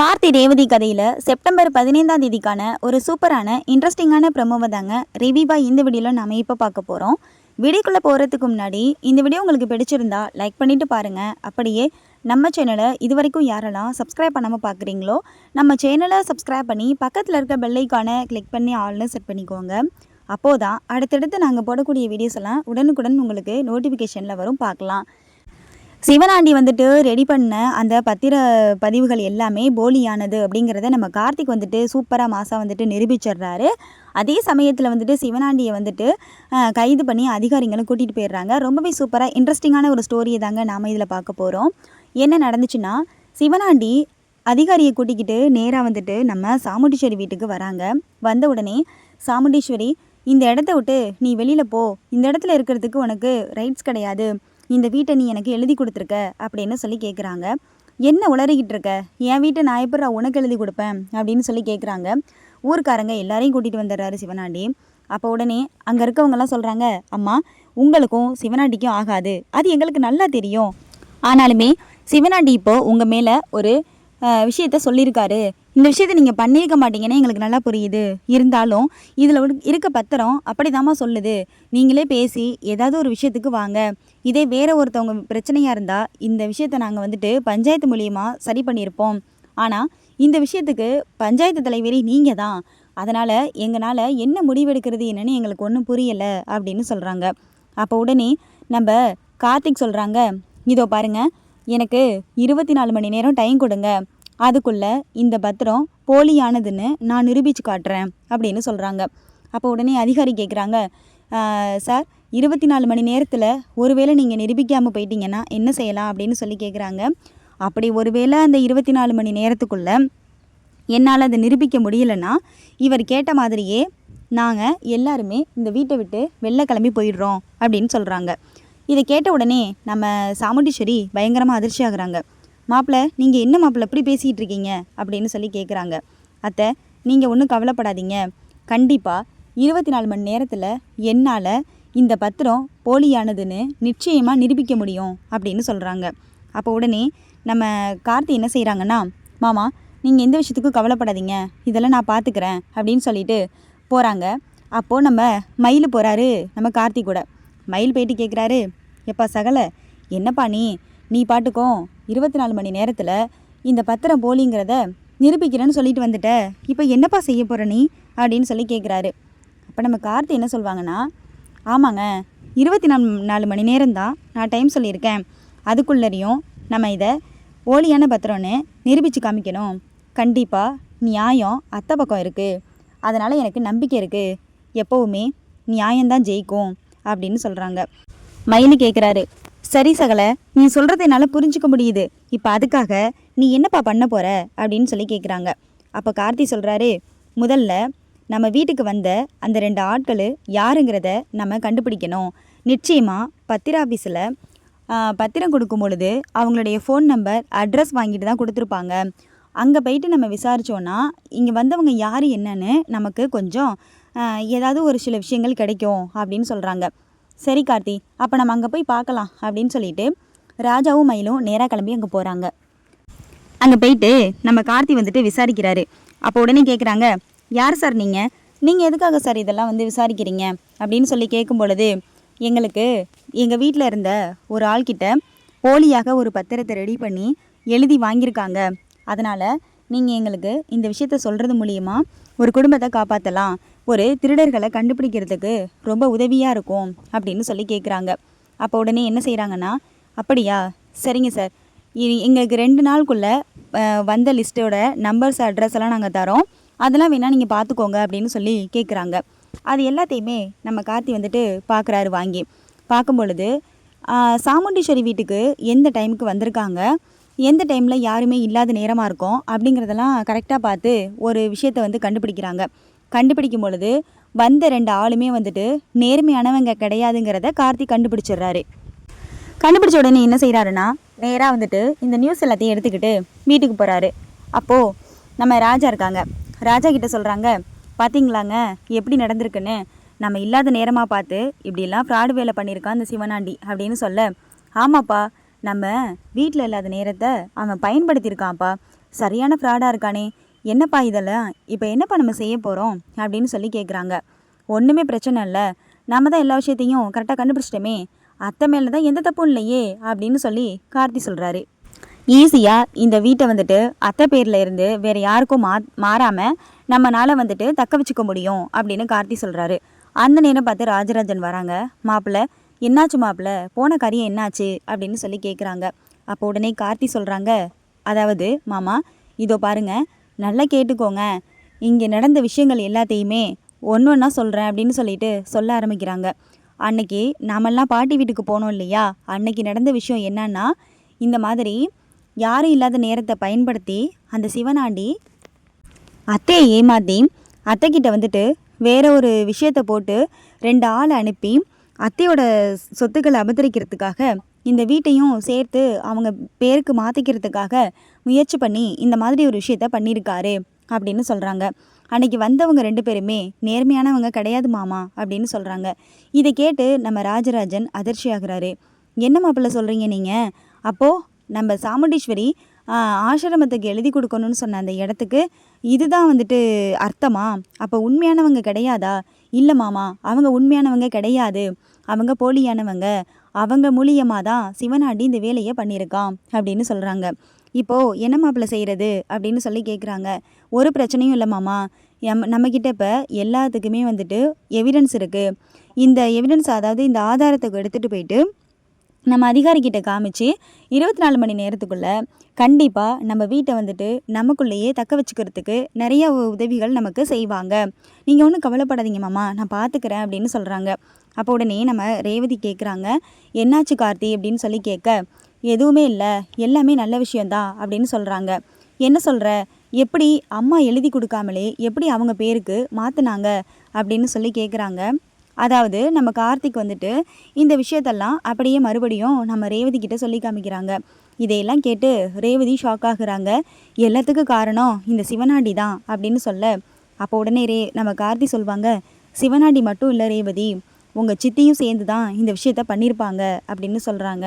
கார்த்தி ரேவதி கதையில் செப்டம்பர் பதினைந்தாம் தேதிக்கான ஒரு சூப்பரான இன்ட்ரெஸ்டிங்கான ப்ரமோவை தாங்க ரிவியூவாக இந்த வீடியோவில் நம்ம இப்போ பார்க்க போகிறோம் வீடியோக்குள்ளே போகிறதுக்கு முன்னாடி இந்த வீடியோ உங்களுக்கு பிடிச்சிருந்தா லைக் பண்ணிவிட்டு பாருங்கள் அப்படியே நம்ம சேனலை இது வரைக்கும் யாரெல்லாம் சப்ஸ்கிரைப் பண்ணாமல் பார்க்குறீங்களோ நம்ம சேனலை சப்ஸ்கிரைப் பண்ணி பக்கத்தில் இருக்க பெல்லைக்கான கிளிக் பண்ணி ஆல்னு செட் பண்ணிக்கோங்க. அப்போது தான் அடுத்தடுத்து நாங்கள் போடக்கூடிய வீடியோஸ் எல்லாம் உடனுக்குடன் உங்களுக்கு நோட்டிஃபிகேஷனில் வரும் பார்க்கலாம். சிவனாண்டி வந்துட்டு ரெடி பண்ண அந்த பத்திர பதிவுகள் எல்லாமே போலியானது அப்படிங்கிறத நம்ம கார்த்திக் வந்துட்டு சூப்பராக மாதம் வந்துட்டு நிரூபிச்சிடுறாரு. அதே சமயத்தில் வந்துட்டு சிவனாண்டியை வந்துட்டு கைது பண்ணி அதிகாரிங்களும் கூட்டிகிட்டு போயிடுறாங்க. ரொம்பவே சூப்பராக இன்ட்ரெஸ்டிங்கான ஒரு ஸ்டோரியை தாங்க நாம் இதில் பார்க்க போகிறோம் என்ன நடந்துச்சுன்னா சிவனாண்டி அதிகாரியை கூட்டிக்கிட்டு நேராக வந்துட்டு நம்ம சாமுண்டீஸ்வரி வீட்டுக்கு வராங்க. வந்த உடனே சாமுண்டீஸ்வரி இந்த இடத்த விட்டு நீ வெளியில் போ. இந்த இடத்துல இருக்கிறதுக்கு உனக்கு ரைட்ஸ் கிடையாது. இந்த வீட்டை நீ எனக்கு எழுதி கொடுத்துருக்க அப்படின்னு சொல்லி கேட்குறாங்க என்ன உளறிக்கிட்டு இருக்க? என் வீட்டை நான் எப்படி உனக்கு எழுதி கொடுப்பேன்? அப்படின்னு சொல்லி கேட்குறாங்க ஊர்க்காரங்க எல்லாரையும் கூட்டிகிட்டு வந்துடுறாரு சிவனாண்டி. அப்போ உடனே அங்கே இருக்கவங்கெல்லாம் சொல்கிறாங்க அம்மா உங்களுக்கும் சிவனாண்டிக்கும் ஆகாது. அது எங்களுக்கு நல்லா தெரியும். ஆனாலுமே சிவனாண்டி இப்போது உங்கள் மேலே ஒரு விஷயத்த சொல்லியிருக்காரு இந்த விஷயத்தை நீங்கள் பண்ணியிருக்க மாட்டீங்கன்னு எங்களுக்கு நல்லா புரியுது. இருந்தாலும் இதில் இருக்க பத்திரம் அப்படிதாம்மா சொல்லுது. நீங்களே பேசி ஏதாவது ஒரு விஷயத்துக்கு வாங்க. இதே வேறு ஒருத்தவங்க பிரச்சனையாக இருந்தால் இந்த விஷயத்தை நாங்கள் வந்துட்டு பஞ்சாயத்து மூலியமாக சரி பண்ணியிருப்போம். ஆனால் இந்த விஷயத்துக்கு பஞ்சாயத்து தலைவரி நீங்கள் தான். அதனால் எங்களால் என்ன முடிவெடுக்கிறது என்னன்னு எங்களுக்கு ஒன்றும் புரியலை அப்படின்னு சொல்கிறாங்க அப்போ உடனே நம்ம கார்த்திக் சொல்கிறாங்க இதோ பாருங்கள் எனக்கு இருபத்தி நாலு மணி நேரம் டைம் கொடுங்க. அதுக்குள்ளே இந்த பத்திரம் போலியானதுன்னு நான் நிரூபித்து காட்டுறேன் அப்படின்னு சொல்கிறாங்க அப்போ உடனே அதிகாரி கேட்குறாங்க சார் இருபத்தி நாலு மணி நேரத்தில் ஒருவேளை நீங்கள் நிரூபிக்காமல் போயிட்டீங்கன்னா என்ன செய்யலாம்? அப்படின்னு சொல்லி கேட்குறாங்க அப்படி ஒருவேளை அந்த இருபத்தி நாலு மணி நேரத்துக்குள்ளே என்னால் அதை நிரூபிக்க முடியலன்னா இவர் கேட்ட மாதிரியே நாங்கள் எல்லாருமே இந்த வீட்டை விட்டு வெளில கிளம்பி போயிடுறோம் அப்படின்னு சொல்கிறாங்க இதை கேட்ட உடனே நம்ம சாமுண்டீஸ்வரி பயங்கரமாக அதிர்ச்சி ஆகுறாங்க மாப்பிள்ளை நீங்கள் என்ன மாப்பிள்ளை இப்படி பேசிகிட்டு இருக்கீங்க? அப்படின்னு சொல்லி கேட்குறாங்க அத்தை நீங்கள் ஒன்றும் கவலைப்படாதீங்க. கண்டிப்பாக இருபத்தி நாலு மணி நேரத்தில் என்னால் இந்த பத்திரம் போலியானதுன்னு நிச்சயமாக நிரூபிக்க முடியும் அப்படின்னு சொல்கிறாங்க அப்போ உடனே நம்ம கார்த்தி என்ன செய்கிறாங்கன்னா மாமா நீங்கள் எந்த விஷயத்துக்கும் கவலைப்படாதீங்க. இதெல்லாம் நான் பார்த்துக்கிறேன் அப்படின்னு சொல்லிட்டு போகிறாங்க அப்போது நம்ம மயில் போகிறாரு நம்ம கார்த்தி கூட. மயில் போயிட்டு கேட்குறாரு எப்பா சகல? என்னப்பா நீ? நீ பாட்டுக்கோ. இருபத்தி நாலு மணி நேரத்தில் இந்த பத்திரம் போலிங்கிறத நிரூபிக்கிறேன்னு சொல்லிட்டு வந்துட்ட. இப்போ என்னப்பா செய்ய போகிற நீ? அப்படின்னு சொல்லி கேட்குறாரு அப்போ நம்ம கார்த்தி என்ன சொல்வாங்கன்னா ஆமாங்க இருபத்தி நாலு நாலு மணி நேரம்தான் நான் டைம் சொல்லியிருக்கேன். அதுக்குள்ளரையும் நம்ம இதை போலியான பத்திரம்னு நிரூபித்து காமிக்கணும். கண்டிப்பாக நியாயம் அத்தை பக்கம் இருக்குது அதனால் எனக்கு நம்பிக்கை இருக்குது எப்போவுமே நியாயம்தான் ஜெயிக்கும் அப்படின்னு சொல்கிறாங்க மயிலு கேட்குறாரு சரி சகல நீ சொல்கிறத என்னால் புரிஞ்சுக்க முடியுது. இப்போ அதுக்காக நீ என்னப்பா பண்ண போகிற அப்படின்னு சொல்லி கேட்குறாங்க அப்போ கார்த்தி சொல்கிறாரு முதல்ல நம்ம வீட்டுக்கு வந்த அந்த ரெண்டு ஆட்கள் யாருங்கிறத நம்ம கண்டுபிடிக்கணும். நிச்சயமாக பத்திர ஆஃபீஸில் பத்திரம் கொடுக்கும் பொழுது அவங்களுடைய ஃபோன் நம்பர் அட்ரஸ் வாங்கிட்டு தான் கொடுத்துருப்பாங்க. அங்கே போயிட்டு நம்ம விசாரித்தோன்னா இங்கே வந்தவங்க யார் என்னன்னு நமக்கு கொஞ்சம் ஏதாவது ஒரு சில விஷயங்கள் கிடைக்கும். அப்படின்னு சொல்கிறாங்க சரி கார்த்தி அப்போ நம்ம அங்கே போய் பார்க்கலாம் அப்படின்னு சொல்லிட்டு ராஜாவும் மயிலும் நேராக கிளம்பி அங்கே போகிறாங்க அங்கே போயிட்டு நம்ம கார்த்தி வந்துட்டு விசாரிக்கிறாரு. அப்போ உடனே கேட்குறாங்க யார் சார் நீங்கள் நீங்கள் எதுக்காக சார் இதெல்லாம் வந்து விசாரிக்கிறீங்க? அப்படின்னு சொல்லி கேட்கும் பொழுது எங்களுக்கு எங்கள் வீட்டில் இருந்த ஒரு ஆள்கிட்ட போலியாக ஒரு பத்திரத்தை ரெடி பண்ணி எழுதி வாங்கியிருக்காங்க. அதனால் நீங்கள் எங்களுக்கு இந்த விஷயத்த சொல்கிறது மூலியமாக ஒரு குடும்பத்தை காப்பாற்றலாம் ஒரு திருடர்களை கண்டுபிடிக்கிறதுக்கு ரொம்ப உதவியாக இருக்கும் அப்படின்னு சொல்லி கேட்குறாங்க அப்போ உடனே என்ன செய்கிறாங்கன்னா அப்படியா சரிங்க சார். இ- எங்களுக்கு ரெண்டு நாளுக்குள்ளே வந்த லிஸ்ட்டோட நம்பர்ஸ் அட்ரஸ் எல்லாம் நாங்கள் தரோம். அதெல்லாம் வேணால் நீங்கள் பார்த்துக்கோங்க அப்படின்னு சொல்லி கேட்குறாங்க அது எல்லாத்தையுமே நம்ம கார்த்தி வந்துட்டு பார்க்குறாரு வாங்கி. பார்க்கும் பொழுது சாமுண்டீஸ்வரி வீட்டுக்கு எந்த டைமுக்கு வந்திருக்காங்க? எந்த டைமில் யாருமே இல்லாத நேரமாக இருக்கும்? அப்படிங்கிறதெல்லாம் கரெக்டாக பார்த்து ஒரு விஷயத்தை வந்து கண்டுபிடிக்கிறாங்க. கண்டுபிடிக்கும் பொழுது வந்த ரெண்டு ஆளுமே வந்துட்டு நேர்மையானவங்க கிடையாதுங்கிறத கார்த்திக் கண்டுபிடிச்சிடுறாரு. கண்டுபிடிச்ச உடனே என்ன செய்கிறாருன்னா நேராக வந்துட்டு இந்த நியூஸ் எல்லாத்தையும் எடுத்துக்கிட்டு வீட்டுக்கு போகிறாரு அப்போது நம்ம ராஜா இருக்காங்க. ராஜா கிட்ட சொல்கிறாங்க பார்த்தீங்களாங்க எப்படி நடந்திருக்குன்னு? நம்ம இல்லாத நேரமாக பார்த்து இப்படிலாம் ஃப்ராடு வேலை பண்ணியிருக்கான் அந்த சிவனாண்டி அப்படின்னு சொல்ல ஆமாப்பா நம்ம வீட்டில் இல்லாத நேரத்தை அவன் பயன்படுத்தியிருக்கான்ப்பா. சரியான ஃப்ராடாக இருக்கானே என்னப்பா இதெல்லாம்? இப்போ என்னப்பா நம்ம செய்ய போகிறோம் அப்படின்னு சொல்லி கேட்குறாங்க ஒன்றுமே பிரச்சனை இல்லை. நம்ம தான் எல்லா விஷயத்தையும் கரெக்டாக கண்டுபிடிச்சிட்டோமே. அத்தை மேலே தான் எந்த தப்பும் இல்லையே அப்படின்னு சொல்லி கார்த்தி சொல்கிறாரு ஈஸியாக இந்த வீட்டை வந்துட்டு அத்தை பேரில் இருந்து வேறு யாருக்கும் மா மாறாமல் நம்மளால் வந்துட்டு தக்க வச்சுக்க முடியும் அப்படின்னு கார்த்தி சொல்கிறாரு அந்த நேரம் பார்த்து ராஜராஜன் வராங்க. மாப்பிள்ளை என்னாச்சு மாப்பிள்ளை? போன காரியம் என்னாச்சு? அப்படின்னு சொல்லி கேட்குறாங்க அப்போ உடனே கார்த்தி சொல்கிறாங்க அதாவது மாமா இதோ பாருங்கள் நல்லா கேட்டுக்கோங்க. இங்கே நடந்த விஷயங்கள் எல்லாத்தையுமே ஒன்று ஒன்றா சொல்கிறேன் அப்படின்னு சொல்லிட்டு சொல்ல ஆரம்பிக்கிறாங்க. அன்னைக்கு நாமெல்லாம் பாட்டி வீட்டுக்கு போனோம் இல்லையா? அன்னைக்கு நடந்த விஷயம் என்னன்னா இந்த மாதிரி யாரும் இல்லாத நேரத்தை பயன்படுத்தி அந்த சிவனாண்டி அத்தையை ஏமாற்றி அத்தைக்கிட்ட வந்துட்டு வேற ஒரு விஷயத்தை போட்டு ரெண்டு ஆளை அனுப்பி அத்தையோட சொத்துக்களை அபகரிக்கிறதுக்காக இந்த வீட்டையும் சேர்த்து அவங்க பேருக்கு மாற்றிக்கிறதுக்காக முயற்சி பண்ணி இந்த மாதிரி ஒரு விஷயத்த பண்ணியிருக்காரு அப்படின்னு சொல்கிறாங்க அன்னைக்கு வந்தவங்க ரெண்டு பேருமே நேர்மையானவங்க கிடையாது மாமா அப்படின்னு சொல்கிறாங்க இதை கேட்டு நம்ம ராஜராஜன் அதிர்ச்சி ஆகிறாரு என்ன மாப்பிள்ள சொல்கிறீங்க நீங்கள் அப்போது நம்ம சாமுண்டீஸ்வரி ஆசிரமத்துக்கு எழுதி கொடுக்கணும்னு சொன்ன அந்த இடத்துக்கு இதுதான் வந்துட்டு அர்த்தமா? அப்போ உண்மையானவங்க கிடையாதா? இல்லை மாமா அவங்க உண்மையானவங்க கிடையாது. அவங்க போலியானவங்க. அவங்க மூலியமாக தான் சிவனாண்டி இந்த வேலையை பண்ணியிருக்கான் அப்படின்னு சொல்கிறாங்க இப்போது என்ன மாப்பிள்ளை செய்கிறது அப்படின்னு சொல்லி கேட்குறாங்க ஒரு பிரச்சனையும் இல்லை மாமா. எம் நம்மக்கிட்ட இப்போ எல்லாத்துக்குமே வந்துட்டு எவிடன்ஸ் இருக்குது இந்த எவிடன்ஸ் அதாவது இந்த ஆதாரத்தை எடுத்துகிட்டு போயிட்டு நம்ம அதிகாரிக்கிட்ட காமிச்சு இருபத்தி நாலு மணி நேரத்துக்குள்ளே கண்டிப்பாக நம்ம வீட்டை வந்துட்டு நமக்குள்ளேயே தக்க வச்சுக்கிறதுக்கு நிறைய உதவிகள் நமக்கு செய்வாங்க. நீங்கள் ஒன்றும் கவலைப்படாதீங்க மாமா. நான் பார்த்துக்கிறேன் அப்படின்னு சொல்கிறாங்க அப்போ உடனே நம்ம ரேவதி கேட்குறாங்க என்னாச்சு கார்த்தி? அப்படின்னு சொல்லி கேட்க எதுவுமே இல்லை எல்லாமே நல்ல விஷயந்தான் அப்படின்னு சொல்கிறாங்க என்ன சொல்கிற எப்படி அம்மா எழுதி கொடுக்காமலே எப்படி அவங்க பேருக்கு மாற்றினாங்க அப்படின்னு சொல்லி கேட்குறாங்க அதாவது நம்ம கார்த்திக் வந்துட்டு இந்த விஷயத்தெல்லாம் அப்படியே மறுபடியும் நம்ம ரேவதி கிட்ட சொல்லி காமிக்கிறாங்க. இதையெல்லாம் கேட்டு ரேவதி ஷாக் ஆகுறாங்க. எல்லாத்துக்கும் காரணம் இந்த சிவனாண்டி தான் அப்படின்னு சொல்ல அப்போ உடனே ரே நம்ம கார்த்தி சொல்வாங்க சிவனாண்டி மட்டும் இல்லை ரேவதி உங்கள் சித்தியும் சேர்ந்து தான் இந்த விஷயத்த பண்ணியிருப்பாங்க அப்படின்னு சொல்கிறாங்க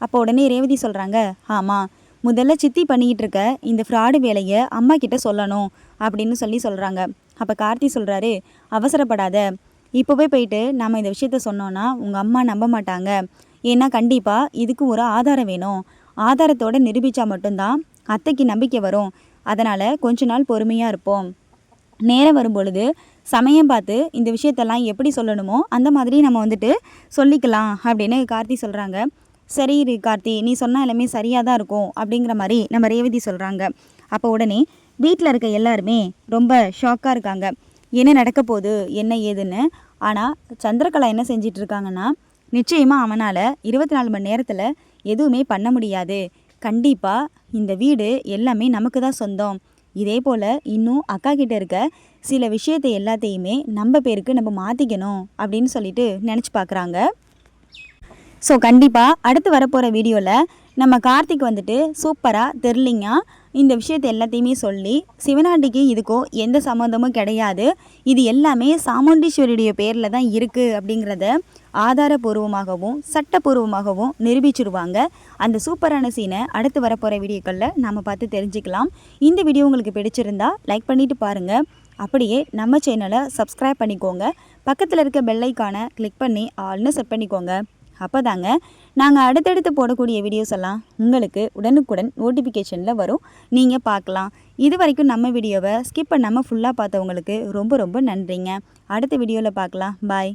அப்போ உடனே ரேவதி சொல்கிறாங்க ஆமாம் முதல்ல சித்தி பண்ணிக்கிட்டு இருக்க இந்த ஃப்ராடு வேலையை அம்மா கிட்ட சொல்லணும் அப்படின்னு சொல்லி சொல்கிறாங்க அப்போ கார்த்தி சொல்கிறாரு அவசரப்படாத. இப்போவே போயிட்டு நம்ம இந்த விஷயத்த சொன்னோன்னா உங்கள் அம்மா நம்ப மாட்டாங்க. ஏன்னா கண்டிப்பாக இதுக்கு ஒரு ஆதாரம் வேணும். ஆதாரத்தோட நிரூபித்தா மட்டும்தான் அத்தைக்கு நம்பிக்கை வரும். அதனால் கொஞ்ச நாள் பொறுமையாக இருப்போம். நேரம் வரும் பொழுது சமயம் பார்த்து இந்த விஷயத்தெல்லாம் எப்படி சொல்லணுமோ அந்த மாதிரி நம்ம வந்துட்டு சொல்லிக்கலாம் அப்படின்னு கார்த்தி சொல்கிறாங்க சரி இரு கார்த்தி நீ சொன்னால் எல்லாமே சரியாக தான் இருக்கும் அப்படிங்கிற மாதிரி நம்ம ரேவதி சொல்கிறாங்க அப்போ உடனே வீட்டில் இருக்க எல்லாருமே ரொம்ப ஷாக்காக இருக்காங்க. என்ன நடக்க போகுது? என்ன ஏதுன்னு? ஆனால் சந்திரகலா என்ன செஞ்சிட்டு இருக்காங்கன்னா நிச்சயமாக அவனால் இருபத்தி நாலு மணி நேரத்தில் எதுவுமே பண்ண முடியாது. கண்டிப்பாக இந்த வீடு எல்லாமே நமக்கு தான் சொந்தம். இதே போல் இன்னும் அக்கா கிட்ட இருக்க சில விஷயத்தை எல்லாத்தையுமே நம்ம பேருக்கு நம்ம மாற்றிக்கணும் அப்படின்னு சொல்லிட்டு நினச்சி பார்க்குறாங்க ஸோ கண்டிப்பாக அடுத்து வரப்போகிற வீடியோவில் நம்ம கார்த்திக் வந்துட்டு சூப்பராக தெரிலிங்கா இந்த விஷயத்தை எல்லாத்தையுமே சொல்லி சிவனாண்டிக்கு இதுக்கோ எந்த சம்மந்தமும் கிடையாது. இது எல்லாமே சாமுண்டீஸ்வரியுடைய பேரில் தான் இருக்குது அப்படிங்கிறத ஆதாரபூர்வமாகவும் சட்டப்பூர்வமாகவும் நிரூபிச்சிருவாங்க. அந்த சூப்பரான சீனை அடுத்து வரப்போகிற வீடியோக்களில் நம்ம பார்த்து தெரிஞ்சுக்கலாம். இந்த வீடியோ உங்களுக்கு பிடிச்சிருந்தா லைக் பண்ணிவிட்டு பாருங்கள் அப்படியே நம்ம சேனலை சப்ஸ்கிரைப் பண்ணிக்கோங்க. பக்கத்தில் இருக்க பெல்லைக்கான கிளிக் பண்ணி ஆல்னு செட் பண்ணிக்கோங்க. அப்போ தாங்க நாங்கள் அடுத்தடுத்து போடக்கூடிய வீடியோஸ் எல்லாம் உங்களுக்கு உடனுக்குடன் நோட்டிஃபிகேஷனில் வரும். நீங்கள் பார்க்கலாம். இது வரைக்கும் நம்ம வீடியோவை ஸ்கிப் பண்ணாமல் ஃபுல்லாக பார்த்தவங்களுக்கு ரொம்ப ரொம்ப நன்றிங்க. அடுத்த வீடியோவில் பார்க்கலாம். பாய்